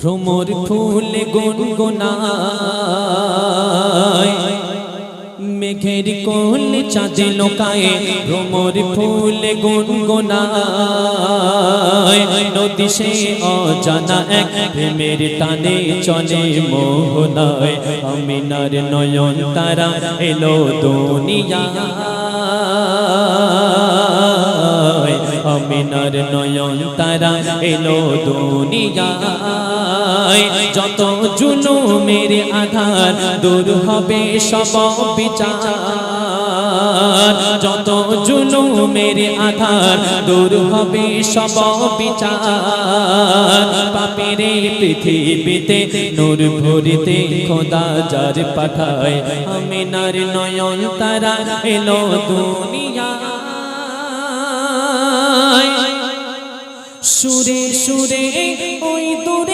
ভ্রমর ফুল গুনগুনায়, মেঘের কোল চাঁদে লোকায়, ভ্রমর ফুল গুনগুনায়, নদী সে অজানা এক প্রেমের টানে চলে মোহনায়, আমিনার নয়ন তারা এলো দুনিয়া আমিনার নয়ন তারা এলো যত জুলুমের আধার দূর হবে সব বিচার। যত জুলুমের আধার দূর হবে সব বিচার। পাপেরে পৃথিবীতে নূর ভরিতে খোদা যার পাঠায়। আমিনার নয়ন তারা এলো দুনিয়া সুরে সুরে ওই দূরে